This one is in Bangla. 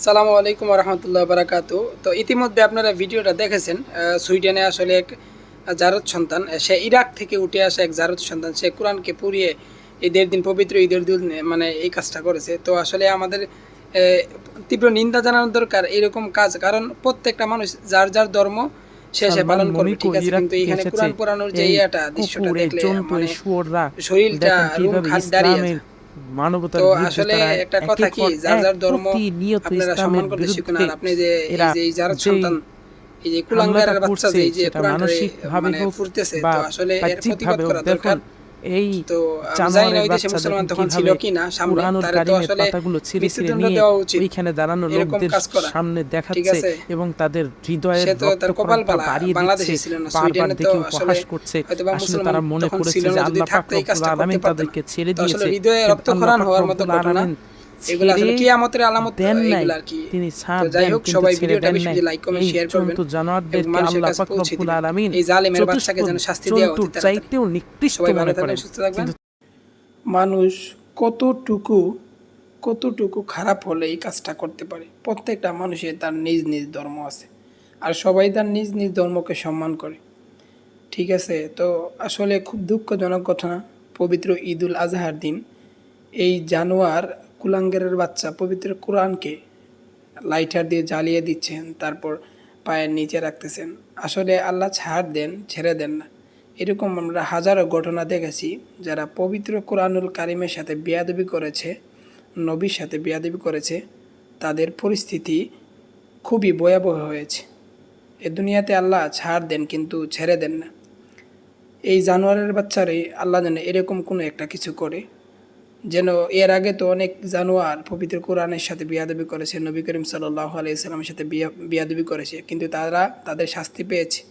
সালামু আলাইকুম রহমতুল্লাহ বারাকাতু তো ইতিমধ্যে আপনারা ভিডিওটা দেখেছেন সুইডেনে আসলে এক জারদ সন্তান সে ইরাক থেকে উঠে আসা এক জারদ সন্তান সে কোরআনকে পুড়িয়ে এই দেড় দিন পবিত্র ঈদের দিন মানে এই কাজটা করেছে। তো আসলে আমাদের তীব্র নিন্দা জানানোর দরকার এরকম কাজ কারণ প্রত্যেকটা মানুষ যার যার ধর্ম সে সে পালন করবে ঠিক আছে কিন্তু এখানে কোরআন পোড়ানোর যে ইয়াটা দৃশ্যটা দেখলে মানে শরীরটা রুম খাট দাঁড়িয়ে মানবতার আসলে একটা কথা কি যার যার ধর্ম আপনারা সম্মান করতে শিখুন। আর আপনি যে এই যারা সন্তান এই যে কুলাঙ্গারের বাচ্চা যে যে কোরআন মানে ফুরতেছে তো আসলে এর প্রতিবাদ করা দরকার। এই তো জানি না ওই দেশে মুসলমান তখন ছিল কি না সামনে কুরআনুল তো আসলে পাতাগুলো ছিঁড়ে ছিঁড়ে নিয়ে ওইখানে দাঁড়ানো লোকদের সামনে দেখাচ্ছে এবং তাদের হৃদয়ের বাড়িয়ে দিচ্ছে। বারবার দেখে উপহাস করছে। আসলে তারা মনে করেছে যে আল্লাহ পাক রব্বুল আলামিন তাদেরকে ছেড়ে দিয়েছে। হৃদয়ে রক্তক্ষরণ হওয়ার মতো ঘটনা। আলামিন এগুলো আসলে কিয়ামতের আলামত দেন নাই। এগুলো আর কি। তিনি তো যাই হোক সবাই ভিডিওটা বেশি বেশি লাইক কমেন্ট শেয়ার করবেন জন্তু জানোয়ারদেরকে আল্লাহ পাক রব্বুল আলামিন এই জালিমের বাচ্চাকে যেন শাস্তি দেওয়া অতি জন্তুর চাইতেও নিকৃষ্ট মনে করেন। সুস্থ থাকবেন। মানুষ কতটুকু কতটুকু খারাপ হলে এই কাজটা করতে পারে? প্রত্যেকটা মানুষের তার নিজ নিজ ধর্ম আছে। আর সবাই তার নিজ নিজ ধর্মকে সম্মান করে। ঠিক আছে? তো আসলে খুব দুঃখজনক ঘটনা পবিত্র ঈদুল আজহার দিন। এই জানোয়ার কুলাঙ্গেরের বাচ্চা পবিত্র কোরআনকে লাইটার দিয়ে জ্বালিয়ে দিচ্ছেন, তারপর পায়ের নিচে রাখতেছেন। আসলে আল্লাহ ছাড় দেন, ছেড়ে দেন না। এরকম আমরা হাজারো ঘটনা দেখেছি, যারা পবিত্র কোরআনুল কারিমের সাথে বেয়াদবি করেছে, নবীর সাথে বেয়াদবি করেছে। তাদের পরিস্থিতি খুবই ভয়াবহ হয়েছে। এ দুনিয়াতে আল্লাহ ছাড় দেন কিন্তু ছেড়ে দেন না। এই জানোয়ারের বাচ্চারে আল্লাহ জানে এরকম কোনো একটা কিছু করে। যেন এর আগে তো অনেক জানোয়ার পবিত্র কোরআনের সাথে বিয়াদবি করেছে, নবী করিম সাল্লাহ আলাইসাল্লামের সাথে বিয়া বিয়াদবি করেছে, কিন্তু তারা তাদের শাস্তি পেয়েছে।